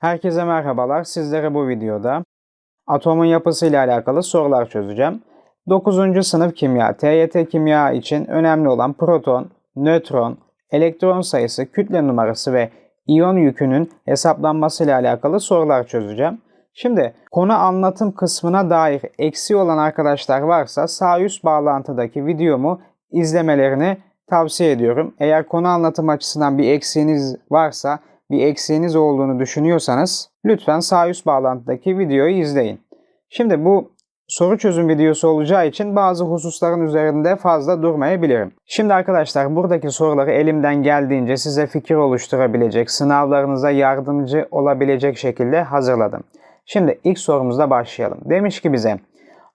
Herkese merhabalar. Sizlere bu videoda atomun yapısıyla alakalı sorular çözeceğim. 9. sınıf kimya, TYT kimya için önemli olan proton, nötron, elektron sayısı, kütle numarası ve iyon yükünün hesaplanmasıyla alakalı sorular çözeceğim. Şimdi konu anlatım kısmına dair eksiği olan arkadaşlar varsa sağ üst bağlantıdaki videomu izlemelerini tavsiye ediyorum. Eğer konu anlatım açısından bir eksiğiniz varsa, bir eksiğiniz olduğunu düşünüyorsanız lütfen sağ üst bağlantıdaki videoyu izleyin. Şimdi bu soru çözüm videosu olacağı için bazı hususların üzerinde fazla durmayabilirim. Şimdi arkadaşlar buradaki soruları elimden geldiğince size fikir oluşturabilecek, sınavlarınıza yardımcı olabilecek şekilde hazırladım. Şimdi ilk sorumuzla başlayalım. Demiş ki bize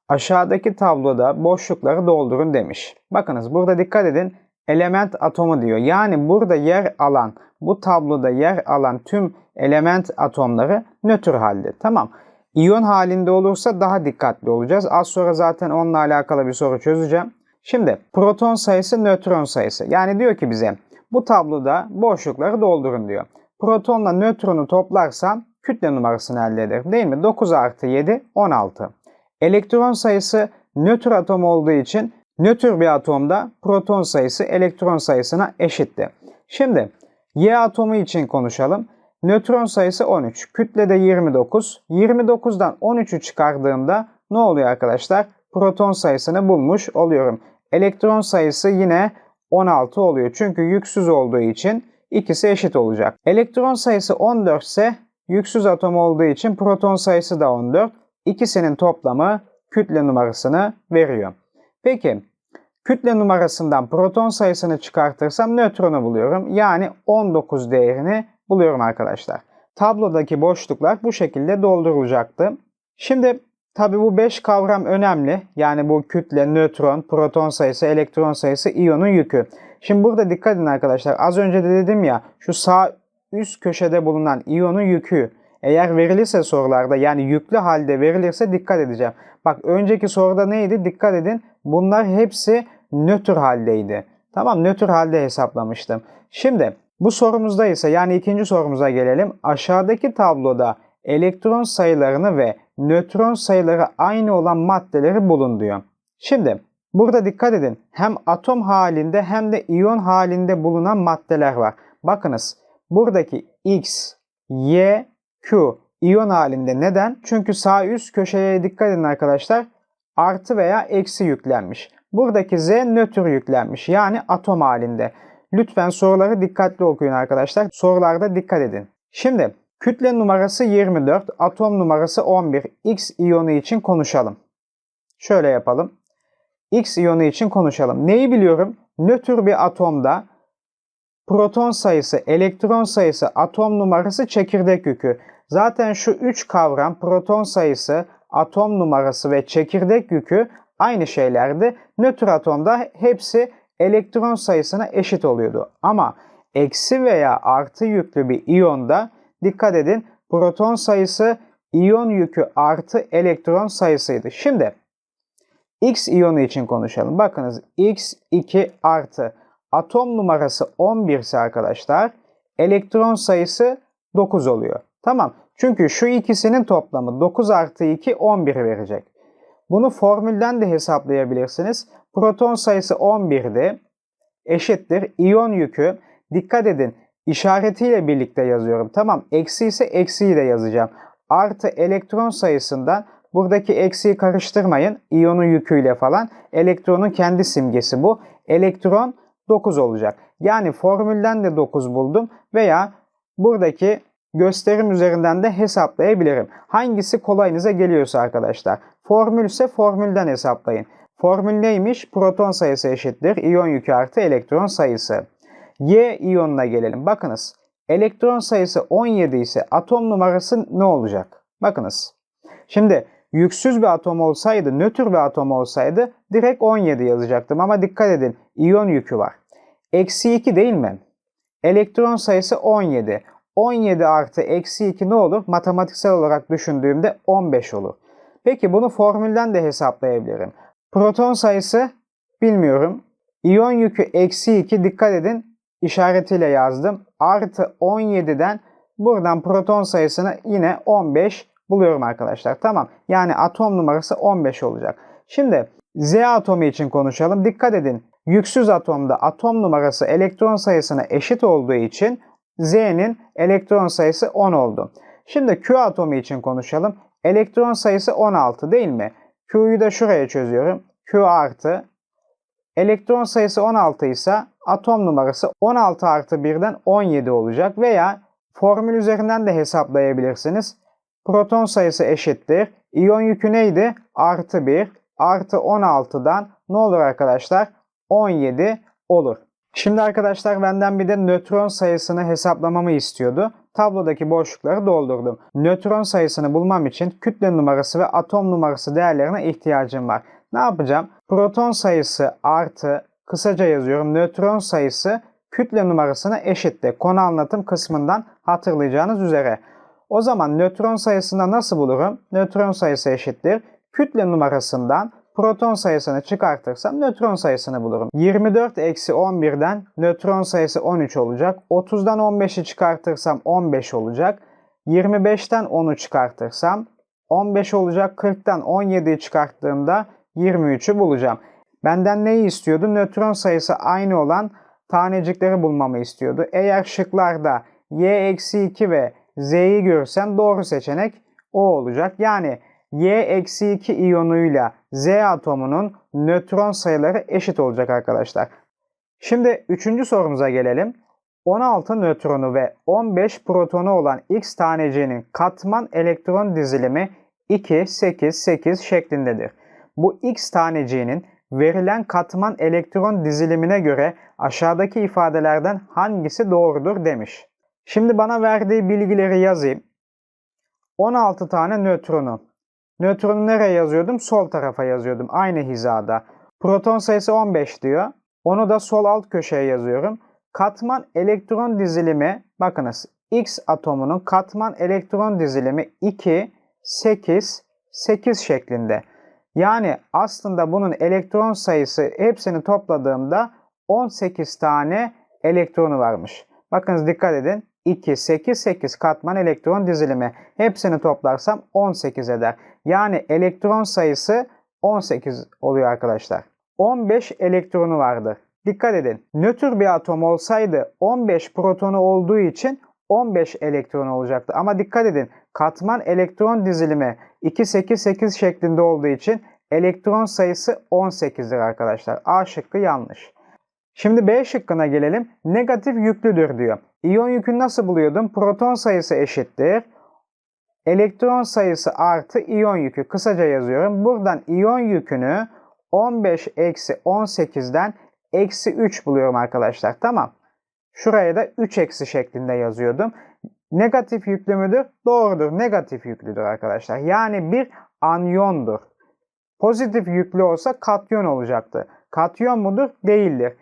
aşağıdaki tabloda boşlukları doldurun demiş. Bakınız burada dikkat edin element atomu diyor. Yani burada yer alan, bu tabloda yer alan tüm element atomları nötr halde. Tamam. İyon halinde olursa daha dikkatli olacağız. Az sonra zaten onunla alakalı bir soru çözeceğim. Şimdi proton sayısı nötron sayısı. Yani diyor ki bize bu tabloda boşlukları doldurun diyor. Protonla nötronu toplarsam kütle numarasını elde ederim. Değil mi? 9 artı 7 16. Elektron sayısı nötr atom olduğu için nötr bir atomda proton sayısı elektron sayısına eşitti. Şimdi Y atomu için konuşalım. Nötron sayısı 13. Kütle de 29. 29'dan 13'ü çıkardığımda ne oluyor arkadaşlar? Proton sayısını bulmuş oluyorum. Elektron sayısı yine 16 oluyor. Çünkü yüksüz olduğu için ikisi eşit olacak. Elektron sayısı 14 ise yüksüz atom olduğu için proton sayısı da 14. İkisinin toplamı kütle numarasını veriyor. Peki kütle numarasından proton sayısını çıkartırsam nötronu buluyorum. Yani 19 değerini buluyorum arkadaşlar. Tablodaki boşluklar bu şekilde doldurulacaktı. Şimdi tabi bu 5 kavram önemli. Yani bu kütle, nötron, proton sayısı, elektron sayısı, iyonun yükü. Şimdi burada dikkat edin arkadaşlar. Az önce de dedim ya şu sağ üst köşede bulunan iyonun yükü eğer verilirse sorularda yani yüklü halde verilirse dikkat edeceğim. Bak önceki soruda neydi? Dikkat edin. Bunlar hepsi nötr haldeydi. Tamam nötr halde hesaplamıştım. Şimdi bu sorumuzda ise yani ikinci sorumuza gelelim. Aşağıdaki tabloda elektron sayılarını ve nötron sayıları aynı olan maddeleri bulun diyor. Şimdi burada dikkat edin. Hem atom halinde hem de iyon halinde bulunan maddeler var. Bakınız buradaki X, Y, Q iyon halinde. Neden? Çünkü sağ üst köşeye dikkat edin arkadaşlar. Artı veya eksi yüklenmiş. Buradaki Z nötr yüklenmiş. Yani atom halinde. Lütfen soruları dikkatli okuyun arkadaşlar. Sorularda dikkat edin. Şimdi kütle numarası 24, atom numarası 11. X iyonu için konuşalım. Şöyle yapalım. X iyonu için konuşalım. Neyi biliyorum? Nötr bir atomda proton sayısı, elektron sayısı, atom numarası, çekirdek yükü. Zaten şu üç kavram proton sayısı, atom numarası ve çekirdek yükü aynı şeylerdi. Nötr atomda hepsi elektron sayısına eşit oluyordu. Ama eksi veya artı yüklü bir iyonda dikkat edin proton sayısı iyon yükü artı elektron sayısıydı. Şimdi X iyonu için konuşalım. Bakınız X2 artı atom numarası 11 ise arkadaşlar elektron sayısı 9 oluyor. Tamam. Çünkü şu ikisinin toplamı 9 artı 2 11 verecek. Bunu formülden de hesaplayabilirsiniz. Proton sayısı 11'di. Eşittir. İyon yükü. Dikkat edin. işaretiyle birlikte yazıyorum. Tamam. Eksi ise eksiyi de yazacağım. Artı elektron sayısından buradaki eksiyi karıştırmayın. İyonun yüküyle falan. Elektronun kendi simgesi bu. Elektron 9 olacak. Yani formülden de 9 buldum veya buradaki gösterim üzerinden de hesaplayabilirim. Hangisi kolayınıza geliyorsa arkadaşlar. Formül ise formülden hesaplayın. Formül neymiş? Proton sayısı eşittir. İyon yükü artı elektron sayısı. Y iyonuna gelelim. Bakınız. Elektron sayısı 17 ise atom numarası ne olacak? Bakınız. Şimdi yüksüz bir atom olsaydı, nötr bir atom olsaydı direkt 17 yazacaktım. Ama dikkat edin. İyon yükü var. Eksi 2 değil mi? Elektron sayısı 17. 17 artı eksi 2 ne olur? Matematiksel olarak düşündüğümde 15 olur. Peki bunu formülden de hesaplayabilirim. Proton sayısı bilmiyorum. İyon yükü eksi 2 dikkat edin işaretiyle yazdım. Artı 17'den Buradan proton sayısını yine 15 buluyorum arkadaşlar. Tamam. Yani atom numarası 15 olacak. Şimdi Z atomu için konuşalım. Dikkat edin. Yüksüz atomda atom numarası elektron sayısına eşit olduğu için Z'nin elektron sayısı 10 oldu. Şimdi Q atomu için konuşalım. Elektron sayısı 16 değil mi? Q'yu da şuraya çözüyorum. Q artı. Elektron sayısı 16 ise atom numarası 16 artı 1'den 17 olacak. Veya formül üzerinden de hesaplayabilirsiniz. Proton sayısı eşittir. İyon yükü neydi? Artı 1 artı 16'dan ne olur arkadaşlar? 17 olur. Şimdi arkadaşlar benden bir de nötron sayısını hesaplamamı istiyordu. Tablodaki boşlukları doldurdum. Nötron sayısını bulmam için kütle numarası ve atom numarası değerlerine ihtiyacım var. Ne yapacağım? Proton sayısı artı kısaca yazıyorum. Nötron sayısı kütle numarasına eşittir. Konu anlatım kısmından hatırlayacağınız üzere. O zaman nötron sayısını nasıl bulurum? Nötron sayısı eşittir. Kütle numarasından proton sayısını çıkartırsam nötron sayısını bulurum. 24 eksi 11'den nötron sayısı 13 olacak. 30'dan 15'i çıkartırsam 15 olacak. 25'ten 10'u çıkartırsam 15 olacak. 40'tan 17'yi çıkarttığımda 23'ü bulacağım. Benden neyi istiyordu? Nötron sayısı aynı olan tanecikleri bulmamı istiyordu. Eğer şıklarda y-2 ve z'yi görsem doğru seçenek o olacak. Yani y-2 iyonuyla z atomunun nötron sayıları eşit olacak arkadaşlar. Şimdi üçüncü sorumuza gelelim. 16 nötronu ve 15 protonu olan X taneciğinin katman elektron dizilimi 2, 8, 8 şeklindedir. Bu X taneciğinin verilen katman elektron dizilimine göre aşağıdaki ifadelerden hangisi doğrudur demiş. Şimdi bana verdiği bilgileri yazayım. 16 tane nötronu. Nötronu nereye yazıyordum? Sol tarafa yazıyordum. Aynı hizada. Proton sayısı 15 diyor. Onu da sol alt köşeye yazıyorum. Katman elektron dizilimi bakınız X atomunun katman elektron dizilimi 2, 8, 8 şeklinde. Yani aslında bunun elektron sayısı hepsini topladığımda 18 tane elektronu varmış. Bakınız dikkat edin. 2, 8, 8 katman elektron dizilimi. Hepsini toplarsam 18 eder. Yani elektron sayısı 18 oluyor arkadaşlar. 15 elektronu vardır. Dikkat edin. Nötr bir atom olsaydı 15 protonu olduğu için 15 elektron olacaktı. Ama dikkat edin. Katman elektron dizilimi 2, 8, 8 şeklinde olduğu için elektron sayısı 18'dir arkadaşlar. A şıkkı yanlış. Şimdi B şıkkına gelelim. Negatif yüklüdür diyor. İyon yükünü nasıl buluyordum? Proton sayısı eşittir. Elektron sayısı artı iyon yükü. Kısaca yazıyorum. Buradan iyon yükünü 15 eksi 18'den eksi 3 buluyorum arkadaşlar. Tamam. Şuraya da 3 eksi şeklinde yazıyordum. Negatif yüklü müdür? Doğrudur. Negatif yüklüdür arkadaşlar. Yani bir anyondur. Pozitif yüklü olsa katyon olacaktı. Katyon mudur? Değildir.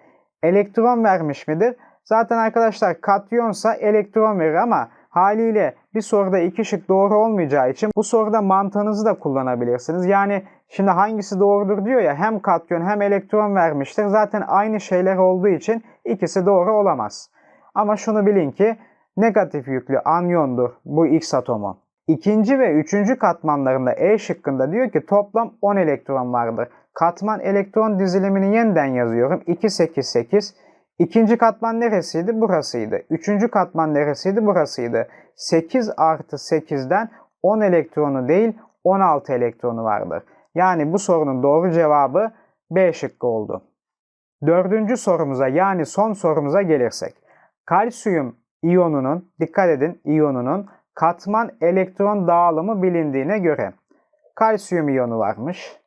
Elektron vermiş midir? Zaten arkadaşlar katyonsa elektron verir ama haliyle bir soruda iki şık doğru olmayacağı için bu soruda mantığınızı da kullanabilirsiniz. Yani şimdi hangisi doğrudur diyor ya hem katyon hem elektron vermiştir. Zaten aynı şeyler olduğu için ikisi doğru olamaz. Ama şunu bilin ki negatif yüklü anyondur bu X atomu. İkinci ve üçüncü katmanlarında E şıkkında diyor ki toplam 10 elektron vardır. Katman elektron dizilimini yeniden yazıyorum. 2, 8, 8. İkinci katman neresiydi? Burasıydı. Üçüncü katman neresiydi? Burasıydı. 8 artı 8'den 10 elektronu değil 16 elektronu vardır. Yani bu sorunun doğru cevabı B şıkkı oldu. Dördüncü sorumuza yani son sorumuza gelirsek. Kalsiyum iyonunun, dikkat edin iyonunun katman elektron dağılımı bilindiğine göre kalsiyum iyonu varmış.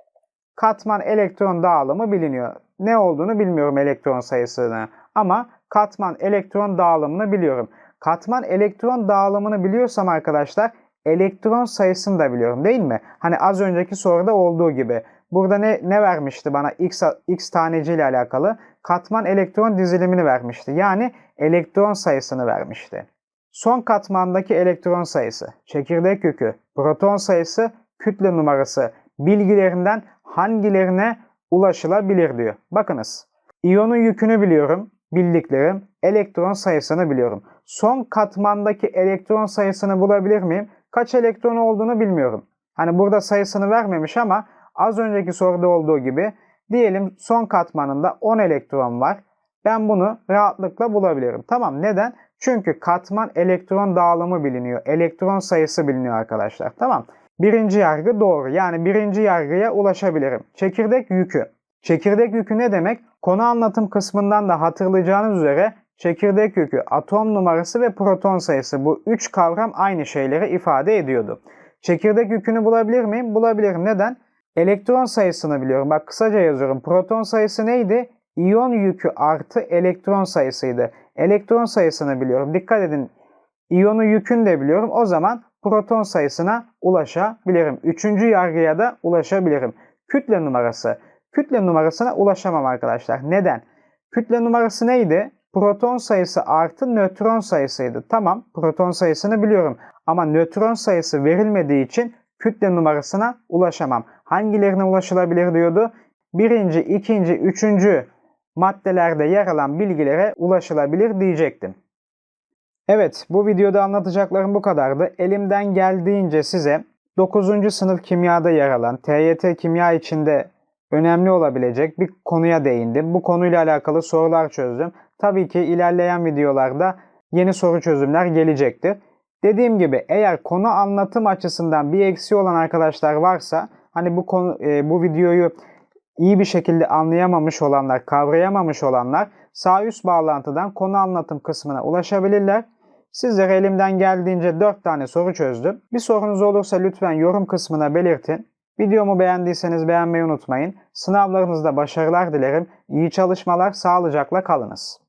Katman elektron dağılımı biliniyor. Ne olduğunu bilmiyorum elektron sayısını ama katman elektron dağılımını biliyorum. Katman elektron dağılımını biliyorsam arkadaşlar elektron sayısını da biliyorum değil mi? Hani az önceki soruda olduğu gibi. Burada ne, ne vermişti bana x, x taneci ile alakalı? Katman elektron dizilimini vermişti. Yani elektron sayısını vermişti. Son katmandaki elektron sayısı, çekirdek yükü, proton sayısı, kütle numarası bilgilerinden hangilerine ulaşılabilir diyor. Bakınız. İyonun yükünü biliyorum. Bildiklerim. elektron sayısını biliyorum. Son katmandaki elektron sayısını bulabilir miyim? Kaç elektron olduğunu bilmiyorum. Hani burada sayısını vermemiş ama az önceki soruda olduğu gibi diyelim son katmanında 10 elektron var. Ben bunu rahatlıkla bulabilirim. Tamam neden? Çünkü katman elektron dağılımı biliniyor. Elektron sayısı biliniyor arkadaşlar. Tamam. Birinci yargı doğru. Yani birinci yargıya ulaşabilirim. Çekirdek yükü. Çekirdek yükü ne demek? Konu anlatım kısmından da hatırlayacağınız üzere çekirdek yükü, atom numarası ve proton sayısı bu üç kavram aynı şeyleri ifade ediyordu. Çekirdek yükünü bulabilir miyim? Bulabilirim. Neden? Elektron sayısını biliyorum. Bak kısaca yazıyorum. Proton sayısı neydi? İyon yükü artı elektron sayısıydı. Elektron sayısını biliyorum. Dikkat edin. İyonu yükünü de biliyorum. O zaman proton sayısına ulaşabilirim. Üçüncü yargıya da ulaşabilirim. Kütle numarası. Kütle numarasına ulaşamam arkadaşlar. Neden? Kütle numarası neydi? Proton sayısı artı nötron sayısıydı. Tamam proton sayısını biliyorum. Ama nötron sayısı verilmediği için kütle numarasına ulaşamam. Hangilerine ulaşılabilir diyordu? Birinci, ikinci, üçüncü maddelerde yer alan bilgilere ulaşılabilir diyecektim. Evet bu videoda anlatacaklarım bu kadardı. Elimden geldiğince size 9. sınıf kimyada yer alan TYT kimya içinde önemli olabilecek bir konuya değindim. Bu konuyla alakalı sorular çözdüm. Tabii ki ilerleyen videolarda yeni soru çözümler gelecektir. Dediğim gibi eğer konu anlatım açısından bir eksiği olan arkadaşlar varsa hani bu konu e, bu videoyu iyi bir şekilde anlayamamış olanlar, kavrayamamış olanlar sağ üst bağlantıdan konu anlatım kısmına ulaşabilirler. Sizlere elimden geldiğince 4 tane soru çözdüm. Bir sorunuz olursa lütfen yorum kısmına belirtin. Videomu beğendiyseniz beğenmeyi unutmayın. Sınavlarınızda başarılar dilerim. İyi çalışmalar, sağlıcakla kalınız.